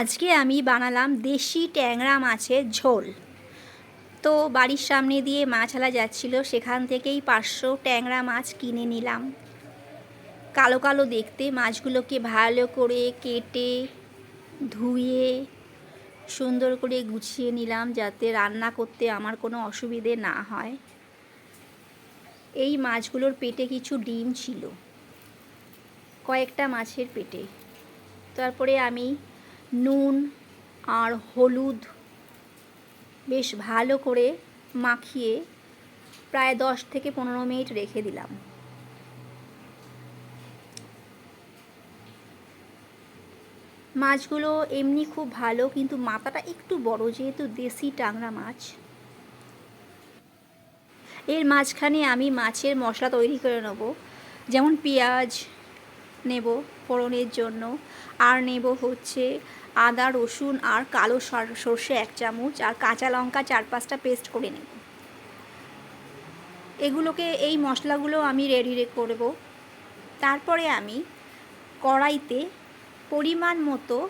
আজকে আমি বানালাম দেশি ট্যাংরা মাছের ঝোল। তো বাড়ির সামনে দিয়ে মাছ মাছালা যাচ্ছিল, সেখান থেকেই পাঁচশো ট্যাংরা মাছ কিনে নিলাম। কালো কালো দেখতে, মাছগুলোকে ভালো করে কেটে, ধুয়ে, সুন্দর করে গুছিয়ে নিলাম যাতে রান্না করতে আমার কোনো অসুবিধে না হয়। এই মাছগুলোর পেটে কিছু ডিম ছিল, কয়েকটা মাছের পেটে। তারপরে আমি নুন আর হলুদ বেশ ভালো করে মাখিয়ে প্রায় দশ থেকে পনেরো মিনিট রেখে দিলাম। মাছগুলো এমনি খুব ভালো, কিন্তু মাথাটা একটু বড়, যেহেতু দেশি টাংরা মাছ। এর মাঝখানে আমি মাছের মশলা তৈরি করে নেব। যেমন পেঁয়াজ নেব ফোড়নের জন্য, আর নেব হচ্ছে আদা, রসুন আর কালো সর্ষে এক চামচ আর কাঁচা লঙ্কা চার পাঁচটা পেস্ট করে নেব। এগুলোকে এই মশলাগুলো আমি রেডি করব। তারপরে আমি কড়াইতে পরিমাণ মতো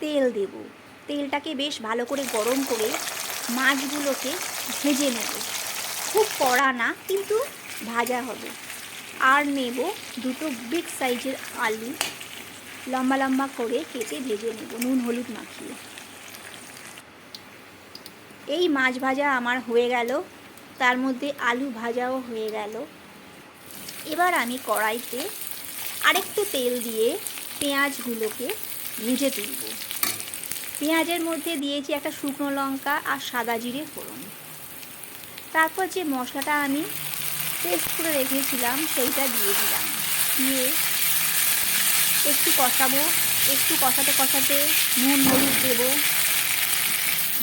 তেল দেব। তেলটাকে বেশ ভালো করে গরম করে মাছগুলোকে ভেজে নেব। খুব কড়া না, কিন্তু ভাজা হবে। আর নেব দুটো বিগ সাইজের আলু। লম্বা লম্বা করে কেটে ভেজে নেব, নুন, হলুদ মাখিয়ে। এই মাছ ভাজা আমার হয়ে গেল, তার মধ্যে আলু ভাজাও হয়ে গেল। এবার আমি কড়াইতে আরেকটু তেল দিয়ে পেঁয়াজগুলোকে ভেজে তুলব। পেঁয়াজের মধ্যে দিয়েছি একটা শুকনো লঙ্কা আর সাদা জিরে ফোড়ন। তারপর যে মশলাটা আমি পেস্ট করে রেখেছিলাম, সেইটা দিয়ে দিলাম। দিয়ে একটু কষাবো, একটু কষাতে কষাতে নুন, হলুদ দেব,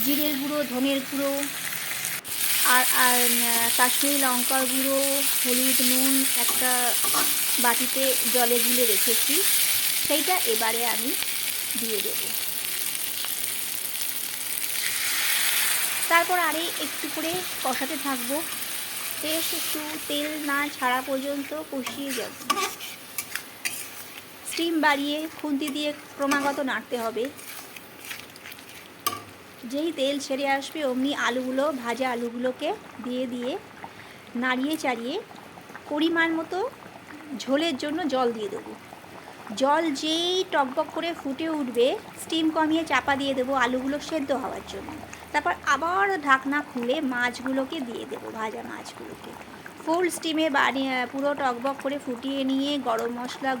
জিরের গুঁড়ো, ধনের গুঁড়ো, আর আর কাশ্মীরি লঙ্কার গুঁড়ো, হলুদ, নুন একটা বাটিতে জলে গুলে রেখেছি। সেইটা এবারে আমি দিয়ে দেব। তারপর আরে একটু করে কষাতে থাকব। বেশ একটু তেল না ছাড়া পর্যন্ত কষিয়ে যাব। স্টিম বাড়িয়ে খুন্তি দিয়ে ক্রমাগত নাড়তে হবে। যেই তেল ছেড়ে আসবে, অমনি আলুগুলো, ভাজা আলুগুলোকে দিয়ে দিয়ে নাড়িয়ে চাড়িয়ে পরিমাণ মতো ঝোলের জন্য জল দিয়ে দেবো। জল যেই টকবক করে ফুটে উঠবে, স্টিম কমিয়ে চাপা দিয়ে দেবো আলুগুলো সেদ্ধ হওয়ার জন্য। তারপর আবার ঢাকনা খুলে মাছগুলোকে দিয়ে দেবো, ভাজা মাছগুলোকে। ফুল স্টিমে বানিয়ে, পুরো টকবক করে ফুটিয়ে নিয়ে গরম মশলা